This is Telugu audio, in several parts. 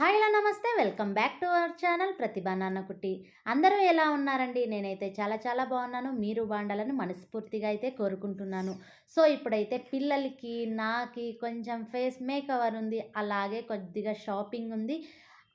హాయ్ హలో నమస్తే. Welcome back to our channel Pratibha నాన్నకుట్టి. అందరూ ఎలా ఉన్నారండి? నేనైతే చాలా చాలా బాగున్నాను. మీరు బాగుండాలని మనస్ఫూర్తిగా అయితే కోరుకుంటున్నాను. సో ఇప్పుడైతే పిల్లలకి నాకి కొంచెం ఫేస్ మేకవర్ ఉంది. అలాగే కొద్దిగా షాపింగ్ ఉంది.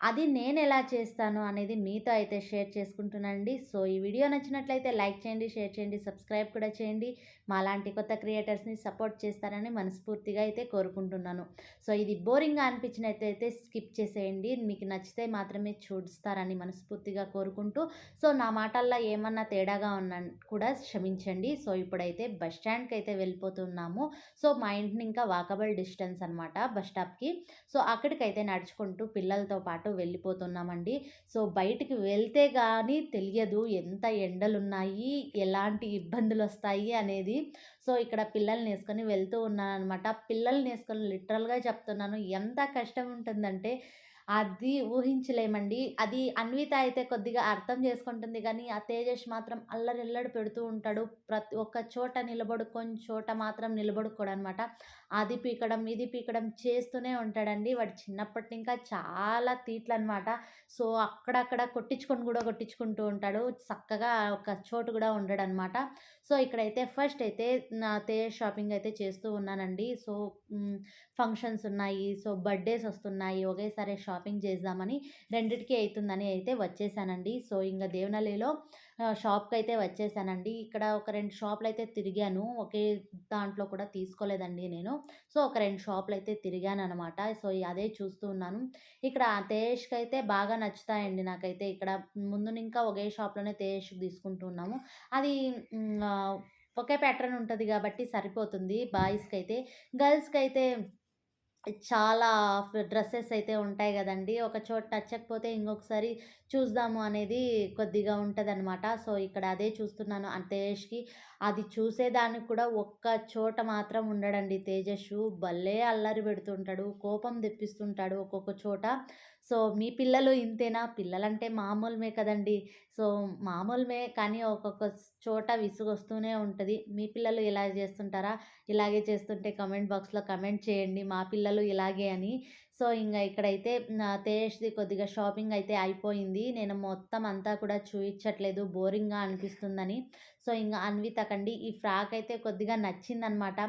అది నేను ఎలా చేస్తాను అనేది మీతో అయితే షేర్ చేసుకుంటున్నానండి. సో ఈ వీడియో నచ్చినట్లయితే లైక్ చేయండి షేర్ చేయండి సబ్స్క్రైబ్ కూడా చేయండి. మా లాంటి కొత్త క్రియేటర్స్ని సపోర్ట్ చేస్తారని మనస్ఫూర్తిగా అయితే కోరుకుంటున్నాను. సో ఇది బోరింగ్గా అనిపించినట్లయితే స్కిప్ చేసేయండి. మీకు నచ్చితే మాత్రమే చూస్తారని మనస్ఫూర్తిగా కోరుకుంటూ. సో నా మాటల్లో ఏమన్నా తేడాగా ఉన్నా కూడా క్షమించండి. సో ఇప్పుడైతే బస్ స్టాండ్కి అయితే వెళ్ళిపోతున్నాము. సో మా ఇంటిని ఇంకా వాకబుల్ డిస్టెన్స్ అనమాట బస్ స్టాప్కి. సో అక్కడికైతే నడుచుకుంటూ పిల్లలతో పాటు వెళ్ళిపోతున్నామండి. సో బయటికి వెళ్తే కానీ తెలియదు ఎంత ఎండలు ఉన్నాయి ఎలాంటి ఇబ్బందులు వస్తాయి అనేది. సో ఇక్కడ పిల్లల్ని వేసుకొని వెళ్తూ ఉన్నాను అనమాట పిల్లల్ని వేసుకొని లిటరల్గా చెప్తున్నాను. ఎంత కష్టం ఉంటుందంటే అది ఊహించలేమండి. అది అన్విత అయితే కొద్దిగా అర్థం చేసుకుంటుంది కానీ ఆ తేజస్ మాత్రం అల్లరిల్లడి పెడుతూ ఉంటాడు. ప్రతి ఒక్క చోట నిలబడుకొని చోట మాత్రం నిలబడుకోడు అనమాట అది పీకడం ఇది పీకడం చేస్తూనే ఉంటాడండి. వాడు చిన్నప్పటి ఇంకా చాలా తీట్లు అనమాట సో అక్కడక్కడ కొట్టించుకొని కూడా కొట్టించుకుంటూ ఉంటాడు. చక్కగా ఒక చోటు కూడా ఉండడు అనమాట సో ఇక్కడైతే ఫస్ట్ అయితే నా తేజ్ షాపింగ్ అయితే చేస్తూ ఉన్నానండి. సో ఫంక్షన్స్ ఉన్నాయి. సో బర్త్డేస్ వస్తున్నాయి. ఒకేసారి షాప్ షాపింగ్ చేద్దామని రెండిటికి అవుతుందని అయితే వచ్చేసానండి. సో ఇంకా దేవనల్లిలో షాప్కి అయితే వచ్చేసానండి. ఇక్కడ ఒక రెండు షాపులు అయితే తిరిగాను. ఒకే దాంట్లో కూడా తీసుకోలేదండి నేను. సో ఒక రెండు షాపులు అయితే తిరిగాను అనమాట సో అదే చూస్తూ ఉన్నాను. ఇక్కడ తేజ్కి అయితే బాగా నచ్చుతాయండి నాకైతే. ఇక్కడ ముందు ఇంకా ఒకే షాప్లోనే తేజ్ తీసుకుంటున్నాము అది ఒకే ప్యాటర్న్ ఉంటుంది కాబట్టి సరిపోతుంది. బాయ్స్కి అయితే గర్ల్స్కి అయితే చాలా డ్రెస్సెస్ అయితే ఉంటాయి కదండీ. ఒక చోట నచ్చకపోతే ఇంకొకసారి చూద్దాము అనేది కొద్దిగా ఉంటుందన్నమాట. సో ఇక్కడ అదే చూస్తున్నాను ఆ తేజస్కి అది చూసేదానికి కూడా ఒక్క చోట మాత్రం ఉండడండి తేజస్సు. భలే అల్లరి పెడుతుంటాడు కోపం తెప్పిస్తుంటాడు ఒక్కొక్క చోట. సో మీ పిల్లలు ఇంతేనా? పిల్లలంటే మామూలుమే కదండి. సో మామూలుమే కానీ ఒక్కొక్క చోట విసుగొస్తూనే ఉంటుంది. మీ పిల్లలు ఇలా చేస్తుంటారా? ఇలాగే చేస్తుంటే కమెంట్ బాక్స్లో కమెంట్ చేయండి. మా పిల్లలు ఇలాగే అని. సో ఇంకా ఇక్కడైతే నా తేజ్ది కొద్దిగా షాపింగ్ అయితే అయిపోయింది. నేను మొత్తం అంతా కూడా చూపించట్లేదు బోరింగ్గా అనిపిస్తుందని. సో ఇంకా అన్వితకండి. ఈ ఫ్రాక్ అయితే కొద్దిగా నచ్చిందనమాట.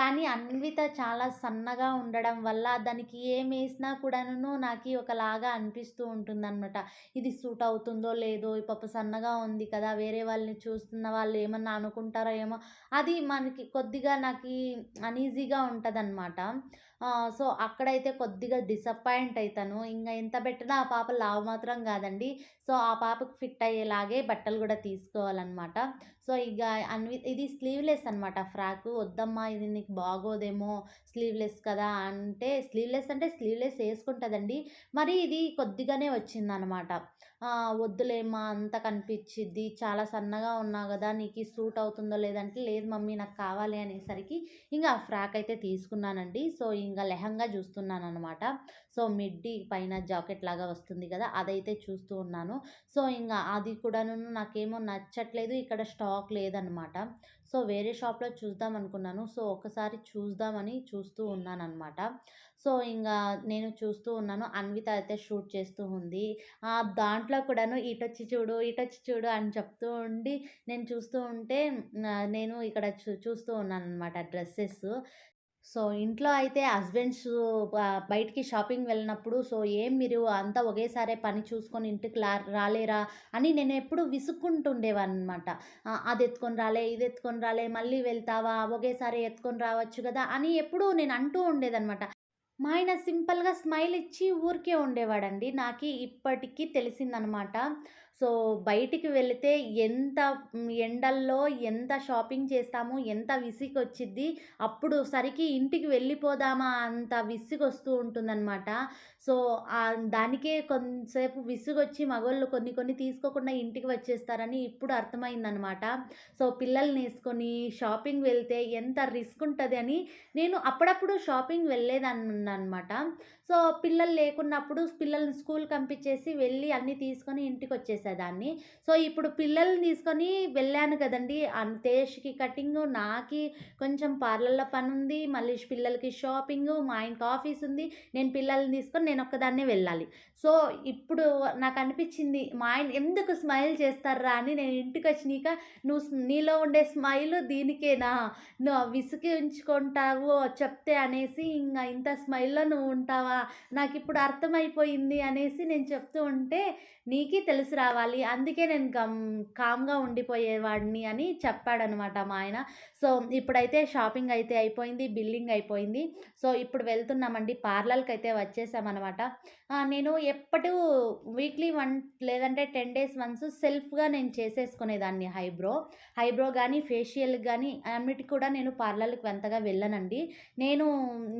కానీ అన్విత చాలా సన్నగా ఉండడం వల్ల దానికి ఏం వేసినా కూడాను నాకు ఒకలాగా అనిపిస్తూ ఉంటుందన్నమాట. ఇది సూట్ అవుతుందో లేదో ఈ పాప సన్నగా ఉంది కదా వేరే వాళ్ళని చూస్తున్న వాళ్ళు ఏమన్నా అనుకుంటారో ఏమో అది మనకి కొద్దిగా నాకు అనీజీగా ఉంటుందన్నమాట. సో అక్కడైతే కొద్దిగా డిసప్పాయింట్ అవుతాను ఇంకా ఎంత పెట్టినా ఆ పాప లావు మాత్రం కాదండి. సో ఆ పాపకు ఫిట్ అయ్యేలాగే బట్టలు కూడా తీసుకోవాలన్నమాట. సో ఇక అన్వి ఇది స్లీవ్లెస్ అనమాట ఫ్రాక్ వద్దమ్మా ఇది నీకు బాగోదేమో స్లీవ్లెస్ కదా అంటే స్లీవ్లెస్ అంటే స్లీవ్లెస్ వేసుకుంటుందండి. మరి ఇది కొద్దిగానే వచ్చిందనమాట వద్దులేమ్మా అంత కనిపించిద్ది. చాలా సన్నగా ఉన్నావు కదా నీకు సూట్ అవుతుందో లేదంటే లేదు మమ్మీ నాకు కావాలి అనేసరికి ఇంకా ఫ్రాక్ అయితే తీసుకున్నానండి. సో ఇంకా లెహంగా చూస్తున్నాను అనమాట సో మిడ్డీ పైన జాకెట్ లాగా వస్తుంది కదా అదైతే చూస్తూ ఉన్నాను. సో ఇంకా అది కూడాను నాకేమో నచ్చట్లేదు. ఇక్కడ స్టాక్ లేదనమాట. సో వేరే షాప్లో చూద్దాం అనుకున్నాను. సో ఒకసారి చూద్దామని చూస్తూ ఉన్నాను అనమాట సో ఇంకా నేను చూస్తూ ఉన్నాను. అన్విత అయితే షూట్ చేస్తూ ఉంది. దాంట్లో కూడాను ఇటొచ్చి చూడు ఇటొచ్చి చూడు అని చెప్తూ ఉండి నేను చూస్తూ ఉంటే నేను ఇక్కడ చూ చూస్తూ ఉన్నాను అనమాట డ్రెస్సెస్. సో ఇంట్లో అయితే హస్బెండ్స్ బయటికి షాపింగ్ వెళ్ళినప్పుడు సో ఏం మీరు అంతా ఒకేసారి పని చూసుకొని ఇంటికి లా రాలేరా? అని నేను ఎప్పుడు విసుక్కుంటుండేవన్నమాట. అది ఎత్తుకొని రాలే ఇది ఎత్తుకొని రాలే మళ్ళీ వెళ్తావా? ఒకేసారి ఎత్తుకొని రావచ్చు కదా? అని ఎప్పుడూ నేను అంటూ ఉండేదనమాట మా ఆయన సింపుల్గా స్మైల్ ఇచ్చి ఊరికే ఉండేవాడండి. నాకు ఇప్పటికీ తెలిసిందనమాట. సో బయటికి వెళితే ఎంత ఎండల్లో ఎంత షాపింగ్ చేస్తాము ఎంత విసిగి వచ్చిద్ది అప్పుడు సరికి ఇంటికి వెళ్ళిపోదామా అంత విసిగి వస్తూ ఉంటుందన్నమాట సో దానికే కొంతసేపు విసుగొచ్చి మగవాళ్ళు కొన్ని కొన్ని తీసుకోకుండా ఇంటికి వచ్చేస్తారని ఇప్పుడు అర్థమైందనమాట. సో పిల్లల్ని వేసుకొని షాపింగ్ వెళ్తే ఎంత రిస్క్ ఉంటుంది అని నేను అప్పుడప్పుడు షాపింగ్ వెళ్ళేదాన్ని అనమాట సో పిల్లలు లేకున్నప్పుడు పిల్లల్ని స్కూల్ పంపించేసి వెళ్ళి అన్నీ తీసుకొని ఇంటికి వచ్చేసేదాన్ని సో ఇప్పుడు పిల్లల్ని తీసుకొని వెళ్ళాను కదండి. అంతేష్కి కటింగ్ నాకి కొంచెం పార్లర్లో పని ఉంది మళ్ళీ పిల్లలకి షాపింగ్ మా ఇంటికి ఆఫీస్ ఉంది. నేను పిల్లల్ని తీసుకొని నేను ఒక్కదాన్నే వెళ్ళాలి. సో ఇప్పుడు నాకు అనిపించింది మా ఆయన ఎందుకు స్మైల్ చేస్తారా అని నేను ఇంటికి వచ్చినాక నువ్వు స్- నీలో ఉండే స్మైల్ దీనికేనా? నువ్వు విసుగి ఉంచుకుంటావు చెప్తే అనేసి ఇంకా ఇంత స్మైల్లో నువ్వు ఉంటావా? నాకు ఇప్పుడు అర్థమైపోయింది అనేసి నేను చెప్తూ ఉంటే నీకే తెలిసి రావాలి. అందుకే నేను గమ్ కామ్గా ఉండిపోయేవాడిని అని చెప్పాడనమాట మా ఆయన. సో ఇప్పుడైతే షాపింగ్ అయితే అయిపోయింది బిల్లింగ్ అయిపోయింది. సో ఇప్పుడు వెళ్తున్నామండి పార్లర్కి అయితే వచ్చేసామన్నమాట నేను ఎప్పుడు వీక్లీ వన్ లేదంటే టెన్ డేస్ వన్స్ సెల్ఫ్గా నేను చేసేసుకునేదాన్ని హైబ్రో. హైబ్రో కానీ ఫేషియల్ కానీ అన్నిటికి కూడా నేను పార్లర్కి అంతగా వెళ్ళనండి. నేను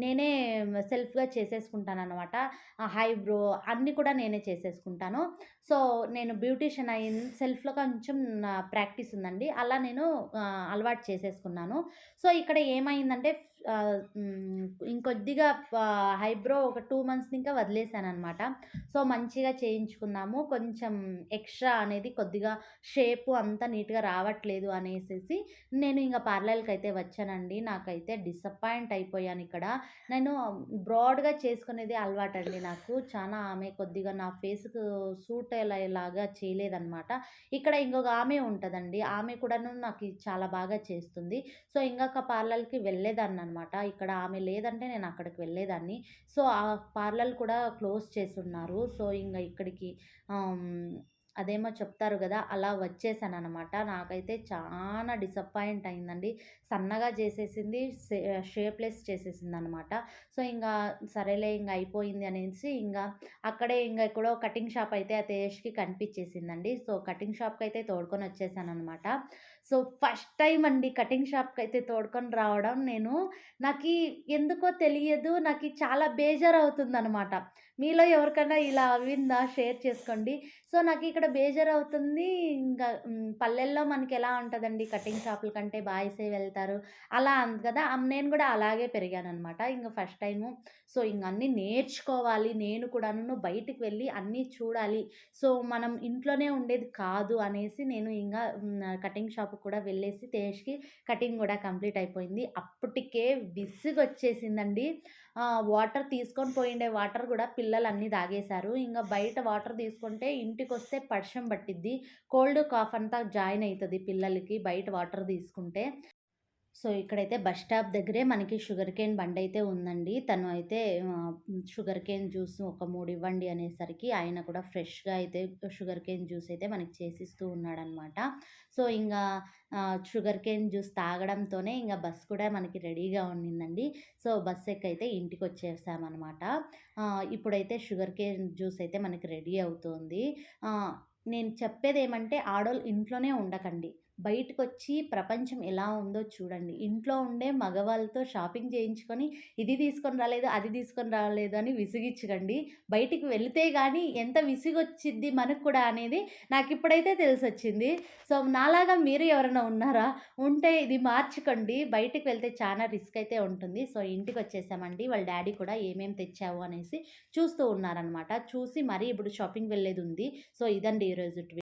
నేనే సెల్ఫ్గా చేసేసుకుంటాను. అనమాట హైబ్రో అన్నీ కూడా నేనే చేసేసుకుంటాను. సో నేను బ్యూటీషియన్ అయిన సెల్ఫ్లో కొంచెం ప్రాక్టీస్ ఉందండి. అలా నేను అలవాటు చేసేసుకున్నాను. సో ఇక్కడ ఏమైందంటే ఇంకొద్దిగా హైబ్రో ఒక టూ మంత్స్ ఇంకా వదిలేసాను అనమాట సో మంచిగా చేయించుకున్నాము కొంచెం ఎక్స్ట్రా అనేది కొద్దిగా షేపు అంతా నీట్గా రావట్లేదు అనేసి నేను ఇంకా పార్లర్కి అయితే వచ్చానండి. నాకైతే డిసప్పాయింట్ అయిపోయాను ఇక్కడ. నేను బ్రాడ్గా చేసుకునేది అలవాటు అండి నాకు. చాలా ఆమె కొద్దిగా నా ఫేస్కు సూట్ అయ్యేలాగా చేయలేదన్నమాట. ఇక్కడ ఇంకొక ఆమె ఉంటుందండి. ఆమె కూడాను నాకు చాలా బాగా చేస్తుంది. సో ఇంకొక పార్లర్కి వెళ్ళేదాన్ని అనమాట ఇక్కడ ఆమె లేదంటే నేను అక్కడికి వెళ్ళేదాన్ని. సో ఆ పార్లర్ కూడా క్లోజ్ చేస్తున్నారు. సో ఇంకా ఇక్కడికి అదేమో చెప్తారు కదా అలా వచ్చేసాను అనమాట నాకైతే చాలా డిసప్పాయింట్ అయిందండి. సన్నగా చేసేసింది షేప్లెస్ చేసేసింది అనమాట సో ఇంకా సరేలే ఇంకా అయిపోయింది అనేసి ఇంకా అక్కడే ఇంకా ఎక్కడో కటింగ్ షాప్ అయితే ఆ తేజ్కి కనిపించేసిందండి. సో కటింగ్ షాప్కి అయితే తోడుకొని వచ్చేసాను అనమాట సో ఫస్ట్ టైం అండి కటింగ్ షాప్కి అయితే తోడుకొని రావడం నేను. నాకు ఎందుకో తెలియదు నాకు చాలా బేజారు అవుతుంది అనమాట మీలో ఎవరికైనా ఇలా అవిందా షేర్ చేసుకోండి. సో నాకు ఇక్కడ బేజారు అవుతుంది ఇంకా పల్లెల్లో మనకి ఎలా ఉంటుందండి కటింగ్ షాపుల కంటే బాయ్సే వెళ్తారు. అలా అంది కదా నేను కూడా అలాగే పెరిగాను అనమాట ఇంకా ఫస్ట్ టైము సో ఇంక అన్నీ నేర్చుకోవాలి. నేను కూడాను బయటికి వెళ్ళి అన్నీ చూడాలి. సో మనం ఇంట్లోనే ఉండేది కాదు అనేసి నేను ఇంకా కటింగ్ షాప్ కూడా వెళ్ళేసి తేజ్కి కటింగ్ కూడా కంప్లీట్ అయిపోయింది. అప్పటికే విసుగు వచ్చేసిందండి వాటర్ తీసుకొని పోయిండే వాటర్ కూడా పిల్లలు అన్నీ తాగేశారు. ఇంకా బయట వాటర్ తీసుకుంటే ఇంటికి వస్తే పడిషం పట్టిద్ది. కోల్డ్ కాఫ్ అంతా జాయిన్ అవుతుంది పిల్లలకి బయట వాటర్ తీసుకుంటే. సో ఇక్కడైతే బస్ స్టాప్ దగ్గరే మనకి షుగర్ కేన్ బండి అయితే ఉందండి. తను అయితే షుగర్ కేన్ జ్యూస్ ఒక మూడు ఇవ్వండి అనేసరికి ఆయన కూడా ఫ్రెష్గా అయితే షుగర్ కేన్ జ్యూస్ అయితే మనకి చేసిస్తూ ఉన్నాడనమాట. సో ఇంకా షుగర్ కేన్ జ్యూస్ తాగడంతోనే ఇంకా బస్ కూడా మనకి రెడీగా ఉండిందండి. సో బస్ ఎక్కైతే ఇంటికి వచ్చేసామన్నమాట ఇప్పుడైతే షుగర్ కేన్ జ్యూస్ అయితే మనకి రెడీ అవుతుంది. నేను చెప్పేది ఏమంటే ఆడోళ్ళు ఇంట్లోనే ఉండకండి. బయటకు వచ్చి ప్రపంచం ఎలా ఉందో చూడండి. ఇంట్లో ఉండే మగవాళ్ళతో షాపింగ్ చేయించుకొని ఇది తీసుకొని రాలేదు అది తీసుకొని రాలేదు అని విసిగించకండి. బయటికి వెళితే కానీ ఎంత విసిగొచ్చిద్ది మనకు కూడా అనేది నాకు ఇప్పుడైతే తెలిసి వచ్చింది సో నాలాగా మీరు ఎవరైనా ఉన్నారా? ఉంటే ఇది మార్చుకోండి. బయటికి వెళ్తే చాలా రిస్క్ అయితే ఉంటుంది. సో ఇంటికి వచ్చేసామండి వాళ్ళ డాడీ కూడా ఏమేమి తెచ్చావు అనేసి చూస్తూ ఉన్నారనమాట చూసి మరీ ఇప్పుడు షాపింగ్ వెళ్ళేది ఉంది సో ఇదండి ఈరోజు